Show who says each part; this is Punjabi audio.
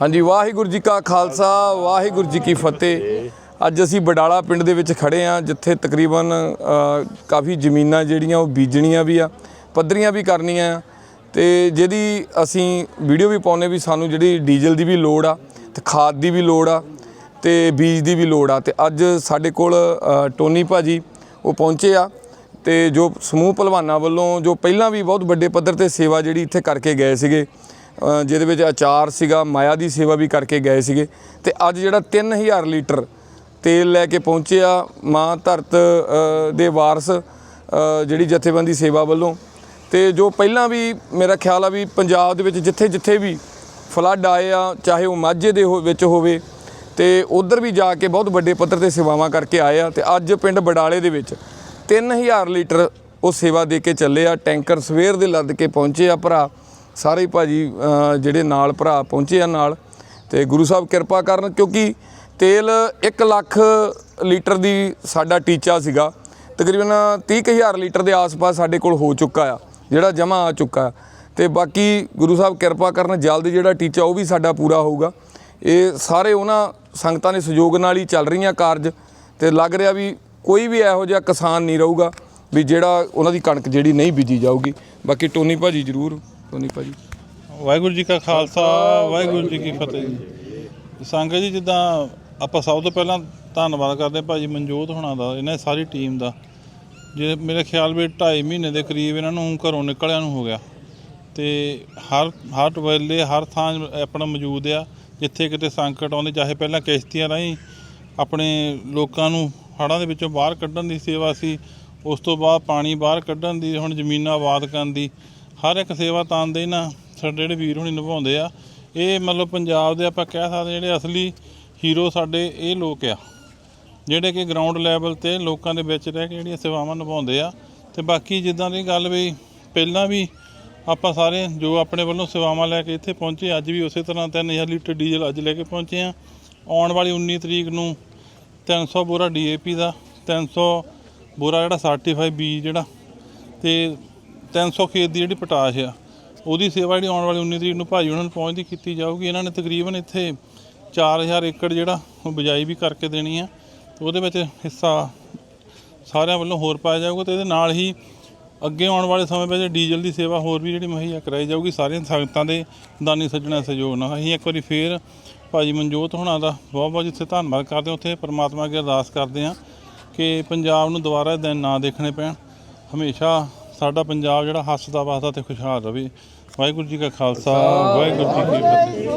Speaker 1: ਹਾਂਜੀ ਵਾਹਿਗੁਰੂ ਜੀ ਕਾ ਖਾਲਸਾ ਵਾਹਿਗੁਰੂ ਜੀ ਕੀ ਫਤਿਹ। ਅੱਜ ਅਸੀਂ ਬਡਾਲਾ ਪਿੰਡ ਦੇ ਵਿੱਚ ਖੜੇ ਆ ਜਿੱਥੇ ਤਕਰੀਬਨ ਕਾਫੀ ਜ਼ਮੀਨਾਂ ਜਿਹੜੀਆਂ ਉਹ ਬੀਜਣੀਆਂ ਵੀ ਆ ਪੱਧਰੀਆਂ ਵੀ ਕਰਨੀਆਂ ਆ। ਤੇ ਜਿਹਦੀ ਅਸੀਂ ਵੀਡੀਓ ਵੀ ਪਾਉਨੇ ਵੀ ਸਾਨੂੰ ਜਿਹੜੀ ਡੀਜ਼ਲ ਦੀ ਵੀ ਲੋੜ ਆ ਤੇ ਖਾਦ ਦੀ ਵੀ ਲੋੜ ਆ ਤੇ ਬੀਜ ਦੀ ਵੀ ਲੋੜ ਆ। ਤੇ ਅੱਜ ਸਾਡੇ ਕੋਲ ਅ, ਟੋਨੀ ਭਾਜੀ ਉਹ ਪਹੁੰਚੇ ਆ ਤੇ ਜੋ ਸਮੂਹ ਭਲਵਾਨਾਂ ਵੱਲੋਂ ਜੋ ਪਹਿਲਾਂ ਵੀ ਬਹੁਤ ਵੱਡੇ ਪੱਧਰ ਤੇ ਸੇਵਾ ਜਿਹੜੀ ਇੱਥੇ ਕਰਕੇ ਗਏ ਸੀਗੇ ਜਿਹਦੇ ਵਿੱਚ ਅਚਾਰ ਸੀਗਾ, ਮਾਇਆ ਦੀ ਸੇਵਾ ਵੀ ਕਰਕੇ ਗਏ ਸੀਗੇ। ਤੇ ਅੱਜ ਜਿਹੜਾ 3000 ਲੀਟਰ ਤੇਲ ਲੈ ਕੇ ਪਹੁੰਚਿਆ ਮਾਂ ਧਰਤ ਦੇ ਵਾਰਸ ਜਿਹੜੀ ਜਥੇਬੰਦੀ ਸੇਵਾ ਵੱਲੋਂ। ਤੇ ਜੋ ਪਹਿਲਾਂ ਵੀ ਮੇਰਾ ਖਿਆਲ ਆ ਵੀ ਪੰਜਾਬ ਦੇ ਵਿੱਚ ਜਿੱਥੇ ਜਿੱਥੇ ਵੀ ਫਲੱਡ ਆਏ ਆ, ਚਾਹੇ ਉਹ ਮਾਝੇ ਦੇ ਹੋ- ਵਿੱਚ ਹੋਵੇ, ਤੇ ਉਧਰ ਵੀ ਜਾ ਕੇ ਬਹੁਤ ਵੱਡੇ ਪੱਧਰ ਤੇ ਸੇਵਾਵਾਂ ਕਰਕੇ ਆਏ ਆ। ਤੇ ਅੱਜ ਪਿੰਡ ਬਡਾਲੇ ਦੇ ਵਿੱਚ 3000 ਲੀਟਰ ਉਹ ਸੇਵਾ ਦੇ ਕੇ ਚੱਲੇ ਆ। ਟੈਂਕਰ ਸਵੇਰ ਦੇ ਲੱਦ ਕੇ ਪਹੁੰਚੇ ਆ ਭਰਾ। ਸਾਰੇ ਹੀ ਭਾਜੀ ਅ, ਜਿਹੜੇ ਨਾਲ ਭਰਾ ਪਹੁੰਚੇ ਆ ਨਾਲ ਤੇ ਗੁਰੂ ਸਾਹਿਬ ਕਿਰਪਾ ਕਰਨ ਕਿਉਂਕਿ ਤੇਲ 1 ਲੱਖ ਲੀਟਰ ਦੀ ਸਾਡਾ ਟੀਚਾ ਸੀਗਾ ਤਕਰੀਬਨ 30000 ਲੀਟਰ ਦੇ ਆਸ-ਪਾਸ ਸਾਡੇ ਕੋਲ ਹੋ ਚੁੱਕਾ ਆ ਜਿਹੜਾ ਜਮਾ ਆ ਚੁੱਕਾ ਆ। ਤੇ ਬਾਕੀ ਗੁਰੂ ਸਾਹਿਬ ਕਿਰਪਾ ਕਰਨ ਜਲਦ ਜਿਹੜਾ ਟੀਚਾ ਉਹ ਵੀ ਸਾਡਾ ਪੂਰਾ ਹੋਊਗਾ। ਇਹ ਸਾਰੇ ਉਹਨਾਂ ਸੰਗਤਾਂ ਦੇ ਸਹਿਯੋਗ ਨਾਲ ਹੀ ਚੱਲ ਰਹੀਆਂ ਕਾਰਜ ਤੇ ਲੱਗ ਰਿਹਾ ਵੀ ਕੋਈ ਵੀ ਇਹੋ ਜਿਹਾ ਕਿਸਾਨ ਨਹੀਂ ਰਹੂਗਾ ਵੀ ਜਿਹੜਾ ਉਹਨਾਂ ਦੀ ਕਣਕ ਜਿਹੜੀ ਨਹੀਂ ਬੀਜੀ ਜਾਊਗੀ। ਬਾਕੀ ਟੋਨੀ ਭਾਜੀ ਜ਼ਰੂਰ ਟੋਨੀ ਭਾਜੀ।
Speaker 2: ਵਾਹਿਗੁਰੂ ਜੀ ਕਾ ਖਾਲਸਾ ਵਾਹਿਗੁਰੂ ਜੀ ਕੀ ਫਤਿਹ ਜੀ। ਸੰਗਤ ਜੀ ਜਿੱਦਾਂ ਆਪਾਂ ਸਭ ਤੋਂ ਪਹਿਲਾਂ ਧੰਨਵਾਦ ਕਰਦੇ ਹਾਂ ਭਾਜੀ ਮਨਜੋਤ ਹੋਣਾ ਦਾ ਇਹਨਾਂ ਦੀ ਸਾਰੀ ਟੀਮ ਦਾ। ਜੇ ਮੇਰੇ ਖਿਆਲ ਵਿੱਚ 2.5 ਮਹੀਨੇ ਦੇ ਕਰੀਬ ਇਹਨਾਂ ਨੂੰ ਘਰੋਂ ਨਿਕਲਿਆਂ ਨੂੰ ਹੋ ਗਿਆ। ਤੇ ਹਰ ਹਰ ਵੇਲੇ ਹਰ ਥਾਂ ਆਪਣਾ ਮੌਜੂਦ ਆ ਜਿੱਥੇ ਕਿਤੇ ਸੰਕਟ ਆਉਂਦੇ ਚਾਹੇ ਪਹਿਲਾਂ ਕਿਸ਼ਤੀਆਂ ਰਾਹੀਂ ਆਪਣੇ ਲੋਕਾਂ ਨੂੰ ਹੜ੍ਹਾਂ ਦੇ ਵਿੱਚੋਂ ਬਾਹਰ ਕੱਢਣ ਦੀ ਸੇਵਾ ਸੀ ਉਸ ਤੋਂ ਬਾਅਦ ਪਾਣੀ ਬਾਹਰ ਕੱਢਣ ਦੀ ਹੁਣ ਜ਼ਮੀਨਾਂ ਆਬਾਦ ਕਰਨ ਦੀ ਹਰ ਇੱਕ ਸੇਵਾ ਤਾਂਦੇ ਨਾ ਸਾਡੇ ਜਿਹੜੇ ਵੀਰ ਹੁਣੀ ਨਿਭਾਉਂਦੇ ਆ, ਇਹ ਮਤਲਬ ਪੰਜਾਬ ਦੇ ਆਪਾਂ ਕਹਿ ਸਕਦੇ ਜਿਹੜੇ ਅਸਲੀ ਹੀਰੋ ਸਾਡੇ ਇਹ ਲੋਕ ਆ। ਜਿਹੜੇ ਕਿ ਗਰਾਊਂਡ ਲੈਵਲ ਤੇ ਲੋਕਾਂ ਦੇ ਵਿੱਚ ਰਹਿ ਕੇ ਜਿਹੜੀਆਂ ਸੇਵਾਵਾਂ ਨਿਭਾਉਂਦੇ ਆ, ਤੇ ਬਾਕੀ ਜਿੱਦਾਂ ਦੀ ਗੱਲ ਵੀ ਪਹਿਲਾਂ ਵੀ ਆਪਾਂ ਸਾਰੇ ਜੋ ਆਪਣੇ ਵੱਲੋਂ ਸੇਵਾਵਾਂ ਲੈ ਕੇ ਇੱਥੇ ਪਹੁੰਚੇ, ਅੱਜ ਵੀ ਉਸੇ ਤਰ੍ਹਾਂ 3000 ਲੀਟਰ ਡੀਜ਼ਲ ਅੱਜ ਲੈ ਕੇ ਪਹੁੰਚੇ ਆ। ਆਉਣ ਵਾਲੀ 19 ਤਰੀਕ ਨੂੰ 300 ਬੋਰਾ ਡੀਏਪੀ ਦਾ 300 ਬੋਰਾ ਜਿਹੜਾ ਸਰਟੀਫਾਈ ਬੀ ਜਿਹੜਾ, ਤੇ 300 ਖੇਤ ਦੀ ਜਿਹੜੀ ਪਟਾਸ਼ ਆ, ਉਹਦੀ ਸੇਵਾ ਜਿਹੜੀ ਆਉਣ ਵਾਲੀ 19 ਤਰੀਕ ਨੂੰ ਭਾਜੀ ਉਹਨਾਂ ਨੂੰ ਪਹੁੰਚਦੀ ਕੀਤੀ ਜਾਊਗੀ। ਇਹਨਾਂ ਨੇ ਤਕਰੀਬਨ ਇੱਥੇ 4000 ਏਕੜ ਜਿਹੜਾ ਉਹ ਬਿਜਾਈ ਵੀ ਕਰਕੇ ਦੇਣੀ ਆ। ਉਹਦੇ ਵਿੱਚ ਹਿੱਸਾ ਸਾਰਿਆਂ ਵੱਲੋਂ ਹੋਰ ਪਾਇਆ ਜਾਊਗਾ ਤੇ ਇਹਦੇ ਨਾਲ ਹੀ ਅੱਗੇ ਆਉਣ ਵਾਲੇ ਸਮੇਂ ਵਿੱਚ ਡੀਜ਼ਲ ਦੀ ਸੇਵਾ ਹੋਰ ਵੀ ਜਿਹੜੀ ਮੁਹੱਈਆ ਕਰਾਈ ਜਾਊਗੀ। ਸਾਰੀਆਂ ਸੰਗਤਾਂ ਦੇ ਦਾਨੀ ਸੱਜਣਾ ਸਹਿਯੋਗ ਨਾਲ। ਅਸੀਂ ਇੱਕ ਵਾਰੀ ਫੇਰ ਭਾਜੀ ਮਨਜੋਤ ਹੋਣਾ ਦਾ ਬਹੁਤ ਬਹੁਤ ਜਿੱਥੇ ਧੰਨਵਾਦ ਕਰਦੇ ਹਾਂ। ਉੱਥੇ ਪਰਮਾਤਮਾ ਅੱਗੇ ਅਰਦਾਸ ਕਰਦੇ ਹਾਂ ਕਿ ਪੰਜਾਬ ਨੂੰ ਦੁਬਾਰਾ ਦਿਨ ਨਾ ਦੇਖਣੇ ਪੈਣ। ਹਮੇਸ਼ਾ ਸਾਡਾ ਪੰਜਾਬ ਜਿਹੜਾ ਹੱਸਦਾ ਵਸਦਾ ਤੇ ਖੁਸ਼ਹਾਲ ਰਵੇ। ਵਾਹਿਗੁਰੂ ਜੀ ਕਾ ਖਾਲਸਾ ਵਾਹਿਗੁਰੂ ਜੀ ਕੀ ਫਤਿਹ।